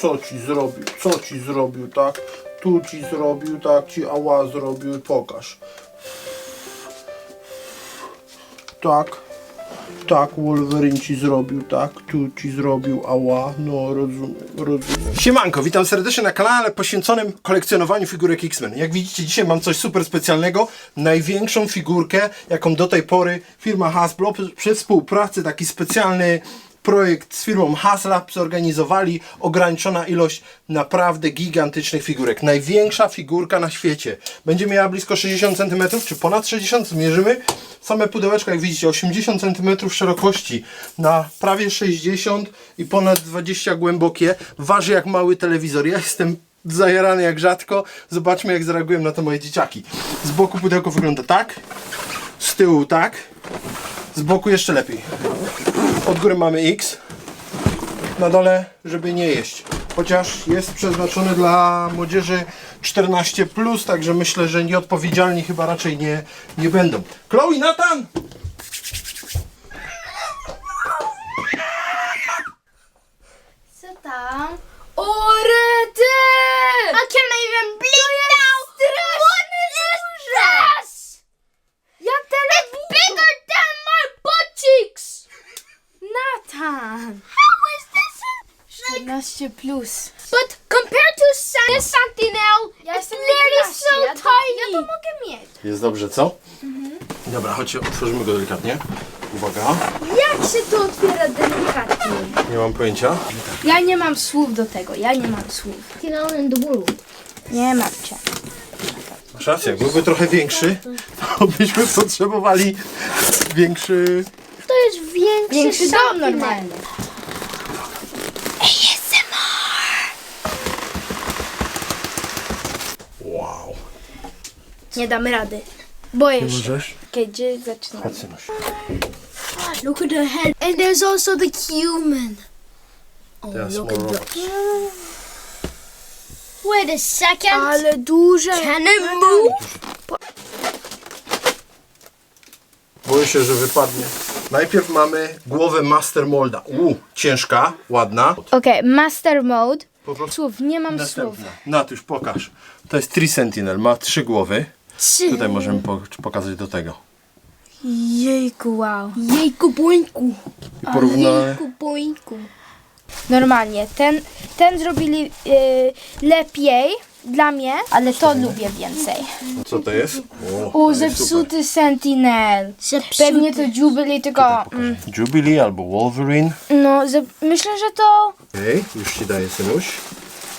co ci zrobił, co ci zrobił, tak? Tu ci zrobił, tak ci ała zrobił, pokaż. Tak, tak, Wolverine ci zrobił, tak, tu ci zrobił, ała, no rozumiem, rozumiem. Siemanko, witam serdecznie na kanale poświęconym kolekcjonowaniu figurek X-Men. Jak widzicie, dzisiaj mam coś super specjalnego, największą figurkę, jaką do tej pory firma Hasbro przy- współpracy, taki specjalny projekt z firmą Haslab zorganizowali ograniczona ilość naprawdę gigantycznych figurek. Największa figurka na świecie. Będzie miała blisko 60 cm, czy ponad 60 zmierzymy. Same pudełeczko, jak widzicie, 80 cm szerokości na prawie 60 i ponad 20 głębokie. Waży jak mały telewizor. Ja jestem zajarany jak rzadko. Zobaczmy jak zareagują na to moje dzieciaki. Z boku pudełko wygląda tak. Z tyłu tak. Z boku jeszcze lepiej. Od góry mamy X. Na dole, żeby nie jeść. Chociaż jest przeznaczony dla młodzieży 14, także myślę, że nieodpowiedzialni chyba raczej nie, nie będą. Chloe, Nathan! Co tam? O rety! I can even bleed now! What is this? Jak telewizor! It's bigger than my butt cheeks! Nathan! How is this? 14 plus. But compared to San Sentinel, it's literally so tiny. Ja to mogę mieć. Jest dobrze, co? Dobra, chodźcie, otworzymy go delikatnie. Uwaga, Jak się to otwiera delikatnie? nie mam pojęcia. Ja nie mam słów do tego, ja nie mam słów. in the world. Nie martwcie. Masz rację, jak byłby trochę większy, to byśmy potrzebowali większy... Jest większy, Większy dom sentymetr. normalny. Wow. Nie damy rady. Boję się. Możesz? Kiedy zaczynamy? Chodź, synuś. Look at the head. And there's also the human. Oh, Teraz look at the... Wait a second. Ale duże. Can it move? Boję się, że wypadnie. Najpierw mamy głowę Master Molda. U, ciężka, ładna. Okej, master mode. Po prostu Słów, nie mam słów. następna. Natuś, pokaż. To jest Tree Sentinel, ma trzy głowy. Tutaj możemy po pokazać do tego. Jejku, wow. Jejku bońku. I porównamy. Jejku bońku. Normalnie, ten, ten zrobili y, lepiej dla mnie, ale to lubię więcej. Co to jest? O, O, jest zepsuty Sentinel. Zepsuty. Pewnie to Jubilee, tylko super. mm, Jubilee albo Wolverine. no, ze, myślę, że to Okej, już ci daję, synuś.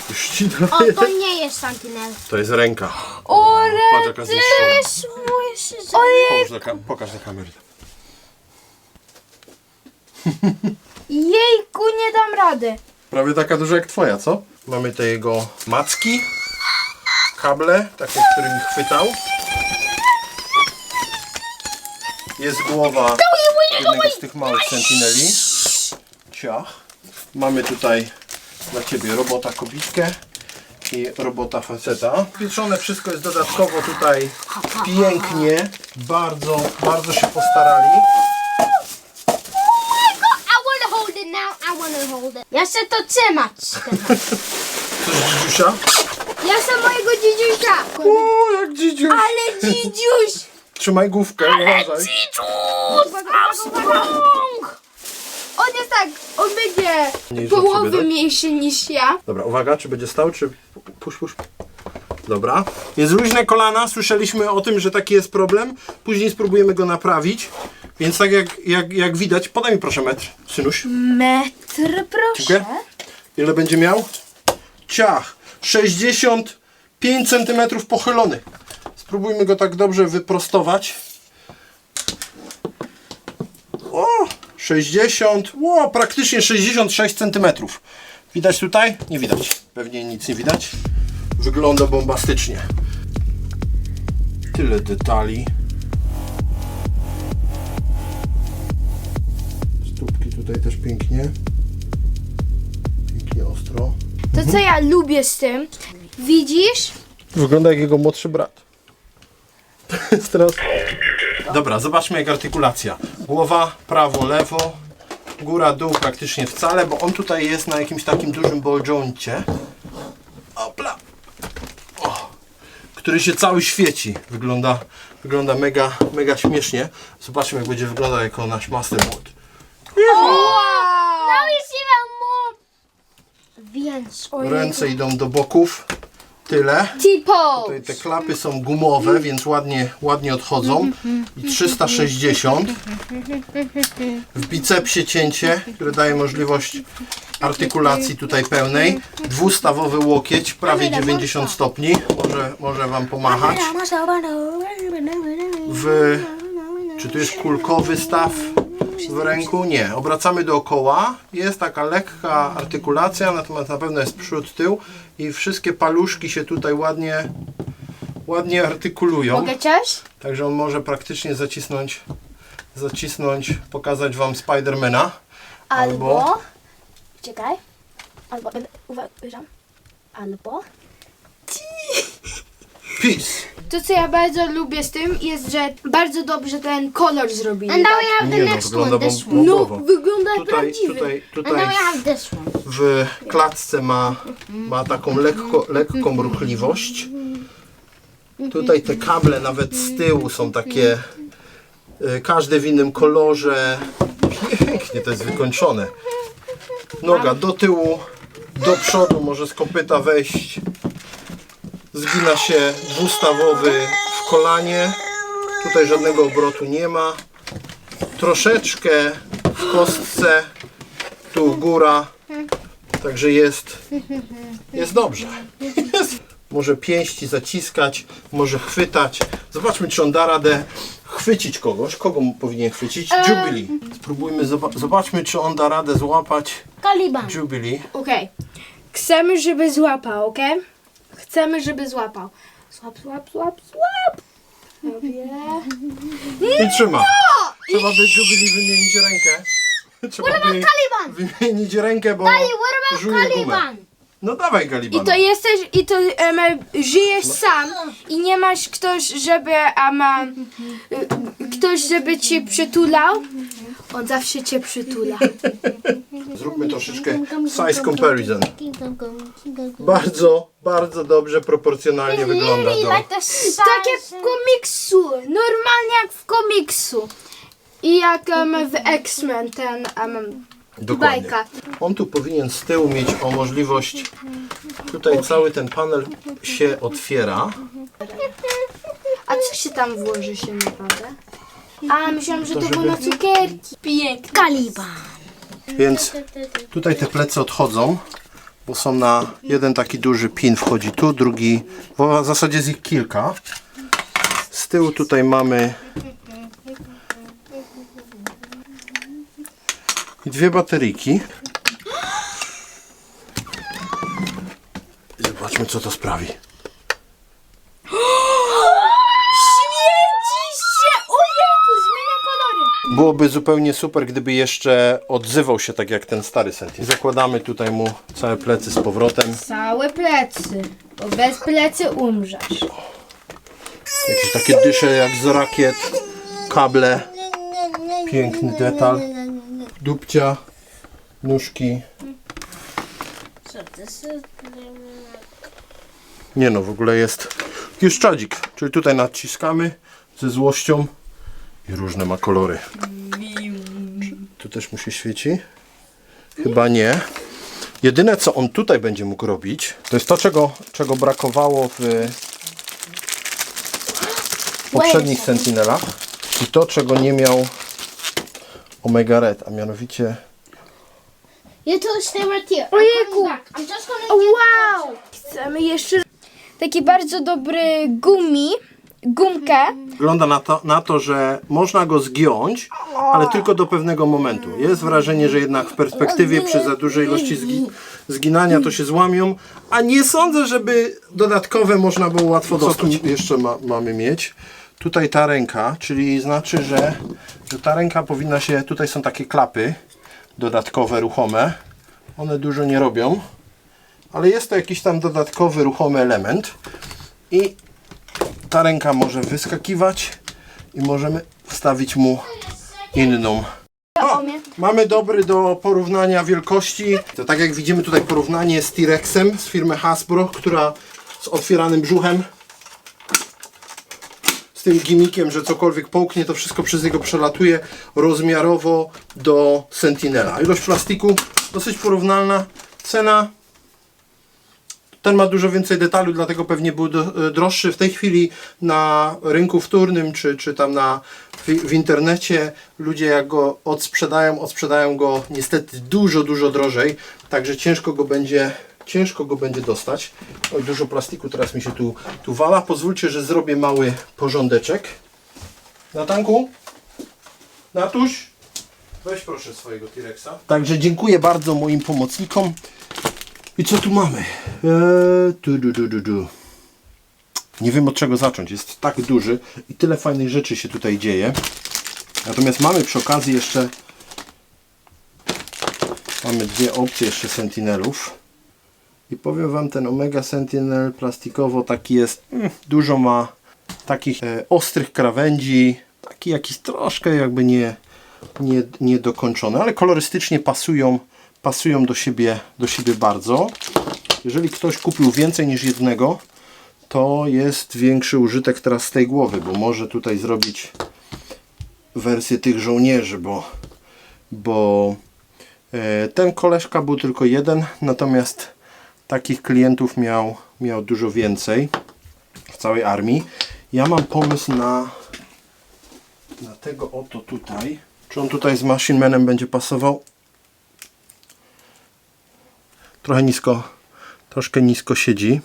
Już ci O, daję. to nie jest sentinel. To jest ręka. O, Patrz jaka zniszczona. Swoje się Połóż na kam- Pokaż na kamerę. Jejku, nie dam rady. Prawie taka duża jak twoja, co? Mamy te jego macki, kable, takie, którymi chwytał. Jest głowa jednego z tych małych sentineli. Ciach. Mamy tutaj dla Ciebie robota kobitkę i robota faceta. Pieczone wszystko jest dodatkowo tutaj pięknie. Bardzo, bardzo się postarali. Ja chcę to trzymać. Coś dzidziusia? Ja chcę mojego dziedziusia. O, jak dzidziuś! Ale dziedziuś. Trzymaj główkę, uważaj. On jest tak, on będzie Mniejszy od ciebie, połowy tak? mniejszy niż ja. Dobra, uwaga, czy będzie stał, czy push, push. Dobra. Jest luźne kolana, słyszeliśmy o tym, że taki jest problem. Później spróbujemy go naprawić. Więc tak jak, jak, jak widać, podaj mi proszę metr, synuś. Metr, proszę. Dziękuję. Ile będzie miał? Ciach. 65 cm pochylony. Spróbujmy go tak dobrze wyprostować. O, 60, o, praktycznie 66 cm. Widać tutaj? Nie widać. Pewnie nic nie widać. Wygląda bombastycznie. Tyle detali. Stópki tutaj też pięknie. Pięknie ostro. To co ja lubię z tym, widzisz? Wygląda jak jego młodszy brat. To jest teraz... Dobra, zobaczmy jak artykulacja. Głowa, prawo, lewo. góra, dół praktycznie wcale, bo on tutaj jest na jakimś takim dużym ball joincie. Opla. O, który się cały świeci. Wygląda, wygląda mega, mega śmiesznie. Zobaczmy jak będzie wyglądał jako nasz master mode. Now you see that more. Więc. Ręce idą do boków. Tyle. Tipo. Tutaj te klapy są gumowe, więc ładnie, ładnie odchodzą. I 360. W bicepsie cięcie, które daje możliwość artykulacji tutaj pełnej. Dwustawowy łokieć, prawie 90 stopni. Może, może Wam pomachać. W, czy tu jest kulkowy staw w ręku? Nie. Obracamy dookoła. Jest taka lekka artykulacja, natomiast na pewno jest przód, tył i wszystkie paluszki się tutaj ładnie, ładnie artykulują. Mogę coś? Także on może praktycznie zacisnąć, zacisnąć, pokazać Wam Spidermana. Albo- Albo... Czekaj. Albo... Uważam. Albo... Peace! To, co ja bardzo lubię z tym, jest, że bardzo dobrze ten kolor zrobili. And now we have the Nie no, next wygląda one. This one. No, wygląda Tutaj, prawdziwy. tutaj, And tutaj now we have this one. w klatce ma, ma taką lekko, lekką ruchliwość. Tutaj te kable nawet z tyłu są takie, y, każde w innym kolorze. Pięknie to jest wykończone. Noga do tyłu, do przodu, może z kopyta wejść. Zgina się dwustawowy w kolanie. Tutaj żadnego obrotu nie ma. Troszeczkę w kostce, tu góra. Także jest, jest dobrze. Jest. Może pięści zaciskać, może chwytać. Zobaczmy, czy on da radę chwycić kogoś. Kogo powinien chwycić? Jubilee. Spróbujmy, zoba- zobaczmy, czy on da radę złapać Caliban. Jubilee. Okej. Chcemy, żeby złapał, okej? Chcemy, żeby złapał. Złap, złap, złap, złap. Robię. I trzyma. Trzeba by Jubilee wymienić rękę. Trzeba by wymienić rękę, bo What about żuje gumę. No dawaj Galibana. I to jesteś, i to em, żyjesz sam i nie masz ktoś, żeby em, y, ktoś, żeby cię przytulał. On zawsze cię przytula. Zróbmy troszeczkę size comparison. Bardzo, bardzo dobrze proporcjonalnie wygląda do... Tak jak w komiksu, normalnie jak w komiksu. I jak em, w X-Men ten em, Dokładnie. bajka. On tu powinien z tyłu mieć o możliwość... Tutaj cały ten panel się otwiera. A co się tam włoży się naprawdę? A, myślałam, że to, To było na cukierki. Pięknie. Caliban. Więc tutaj te plecy odchodzą, bo są na jeden taki duży pin wchodzi tu, drugi, bo w zasadzie jest ich kilka. Z tyłu tutaj mamy i dwie bateryjki. I zobaczmy co to sprawi. Świeci się! Ojejku, zmienia kolory. Byłoby zupełnie super, gdyby jeszcze odzywał się tak jak ten stary Sentin. Zakładamy tutaj mu całe plecy z powrotem. Całe plecy, bo bez plecy umrzesz. Jakieś takie dysze jak z rakiet, kable, piękny detal, dupcia, nóżki. Nie no, w ogóle jest jest czadzik, czyli tutaj naciskamy ze złością i różne ma kolory. Tu też mu się świeci? Chyba nie. Jedyne co on tutaj będzie mógł robić, to jest to czego, czego brakowało w poprzednich Sentinelach i to, czego nie miał Omega Red, a mianowicie You two stay right here. I'm Ojejku. coming back. I'm just gonna get Wow! Chcemy jeszcze taki bardzo dobry gumi, gumkę. wygląda na to, na to, że można go zgiąć, ale tylko do pewnego momentu. Jest wrażenie, że jednak w perspektywie przy za dużej ilości zgi zginania to się złamią, a nie sądzę, żeby dodatkowe można było łatwo dostać. Co tu jeszcze ma, mamy mieć? Tutaj ta ręka, czyli znaczy, że, że ta ręka powinna się, tutaj są takie klapy dodatkowe, ruchome. One dużo nie robią, ale jest to jakiś tam dodatkowy, ruchomy element i ta ręka może wyskakiwać i możemy wstawić mu inną. O. Mamy dobry do porównania wielkości. To tak jak widzimy tutaj porównanie z T-Rexem z firmy Hasbro, która z otwieranym brzuchem z tym gimikiem, że cokolwiek połknie, to wszystko przez niego przelatuje rozmiarowo do Sentinela. Ilość plastiku dosyć porównalna. Cena ten ma dużo więcej detali, dlatego pewnie był do, droższy. W tej chwili na rynku wtórnym, czy, czy tam na, w, w internecie, ludzie jak go odsprzedają, odsprzedają go niestety dużo, dużo drożej. Także ciężko go będzie, ciężko go będzie dostać. Dużo plastiku teraz mi się tu, tu wala. Pozwólcie, że zrobię mały porządeczek. Na tanku? Natuś? Weź proszę swojego T-Rexa. Także dziękuję bardzo moim pomocnikom. I co tu mamy? Eee, tu, du, du, du, du. Nie wiem od czego zacząć. Jest tak duży i tyle fajnych rzeczy się tutaj dzieje. Natomiast mamy przy okazji jeszcze mamy dwie opcje jeszcze Sentinelów. I powiem Wam, ten Omega Sentinel plastikowo taki jest, mm, dużo ma takich e, ostrych krawędzi, taki jakiś troszkę jakby nie, nie, niedokończony, ale kolorystycznie pasują, pasują do siebie, do siebie bardzo. Jeżeli ktoś kupił więcej niż jednego, to jest większy użytek teraz z tej głowy, bo może tutaj zrobić wersję tych żołnierzy, bo, bo e, ten koleżka był tylko jeden, natomiast takich klientów miał, miał dużo więcej w całej armii. Ja mam pomysł na, na tego oto tutaj. Czy on tutaj z Machine Manem będzie pasował? Trochę nisko, troszkę nisko siedzi.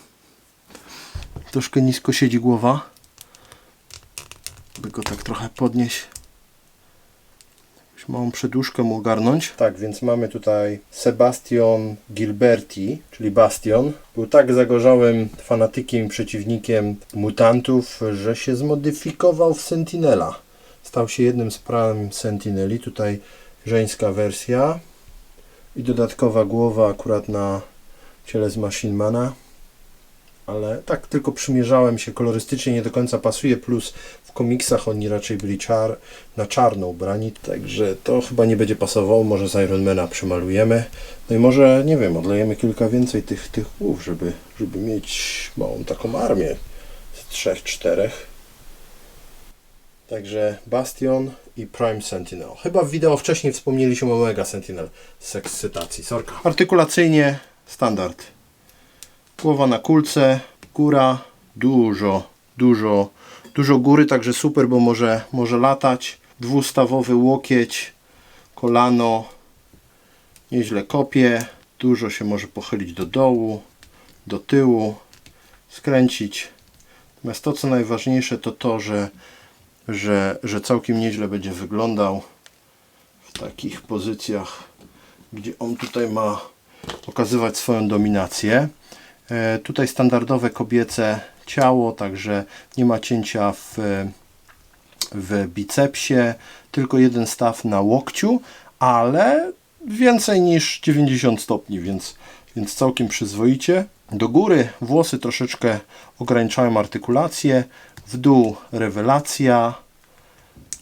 Troszkę nisko siedzi głowa. By go tak trochę podnieść. Jakąś małą przedłużkę mu ogarnąć. Tak, więc mamy tutaj Sebastian Gilberti, czyli Bastion. Był tak zagorzałym fanatykiem przeciwnikiem mutantów, że się zmodyfikował w Sentinela. Stał się jednym z pram Sentineli. Tutaj żeńska wersja i dodatkowa głowa akurat na ciele z Machinemana ale tak tylko przymierzałem się kolorystycznie, nie do końca pasuje, plus w komiksach oni raczej byli czar, na czarno ubrani, także to chyba nie będzie pasowało, może z Ironmana przemalujemy, no i może, nie wiem, odlejemy kilka więcej tych, tych głów, żeby, żeby mieć małą taką armię z trzech, czterech. Także Bastion i Prime Sentinel. Chyba w wideo wcześniej wspomnieliśmy o Mega Sentinel z ekscytacji, sorka. Artykulacyjnie standard. Głowa na kulce, góra, dużo, dużo, dużo góry, także super, bo może, może latać. Dwustawowy łokieć, kolano, nieźle kopie, dużo się może pochylić do dołu, do tyłu, skręcić. Natomiast to, co najważniejsze, to to, że, że, że całkiem nieźle będzie wyglądał w takich pozycjach, gdzie on tutaj ma pokazywać swoją dominację. E, Tutaj standardowe kobiece ciało, także nie ma cięcia w, w bicepsie, tylko jeden staw na łokciu, ale więcej niż 90 stopni, więc, więc całkiem przyzwoicie. Do góry włosy troszeczkę ograniczają artykulację, w dół rewelacja,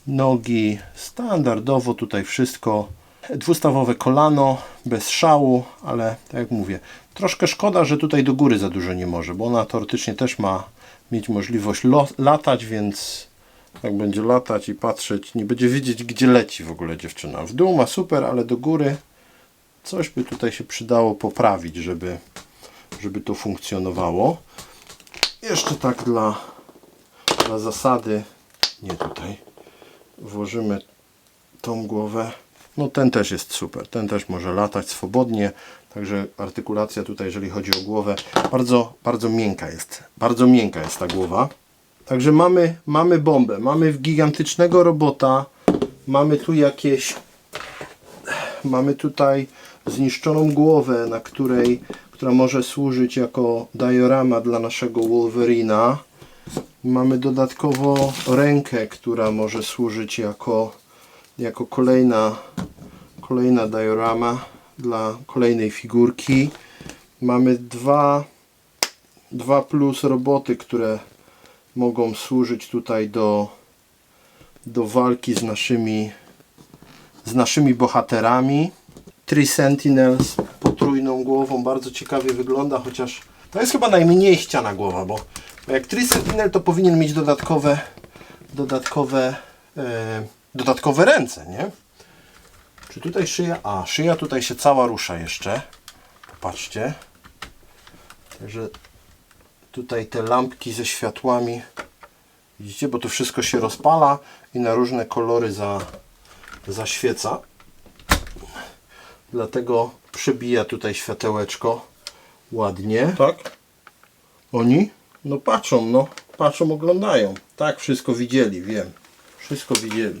nogi standardowo tutaj wszystko dwustawowe kolano bez szału, ale tak jak mówię, troszkę szkoda, że tutaj do góry za dużo nie może, bo ona teoretycznie też ma mieć możliwość latać, więc jak będzie latać i patrzeć, nie będzie wiedzieć gdzie leci w ogóle dziewczyna. W dół ma super, ale do góry coś by tutaj się przydało poprawić, żeby, żeby to funkcjonowało. Jeszcze tak dla, dla zasady, nie tutaj, włożymy tą głowę. No ten też jest super, ten też może latać swobodnie, także artykulacja tutaj, jeżeli chodzi o głowę, bardzo, bardzo miękka jest, bardzo miękka jest ta głowa. Także mamy, mamy bombę, mamy gigantycznego robota, mamy tu jakieś, mamy tutaj zniszczoną głowę, na której, która może służyć jako diorama dla naszego Wolverina. Mamy dodatkowo rękę, która może służyć jako, jako kolejna, kolejna diorama dla kolejnej figurki. Mamy dwa, dwa plus roboty, które mogą służyć tutaj do, do walki z naszymi z naszymi bohaterami. Three Sentinels potrójną głową, bardzo ciekawie wygląda, chociaż to jest chyba najmniej ściana głowa, bo jak Three Sentinel to powinien mieć dodatkowe dodatkowe e, dodatkowe ręce, nie? Czy tutaj szyja? A, szyja tutaj się cała rusza jeszcze. Popatrzcie. Także tutaj te lampki ze światłami widzicie, bo to wszystko się rozpala i na różne kolory za, zaświeca. Dlatego przybija tutaj światełeczko ładnie. Tak? Oni? No patrzą, no. Patrzą, oglądają. Tak, wszystko widzieli, wiem. Wszystko widzieli.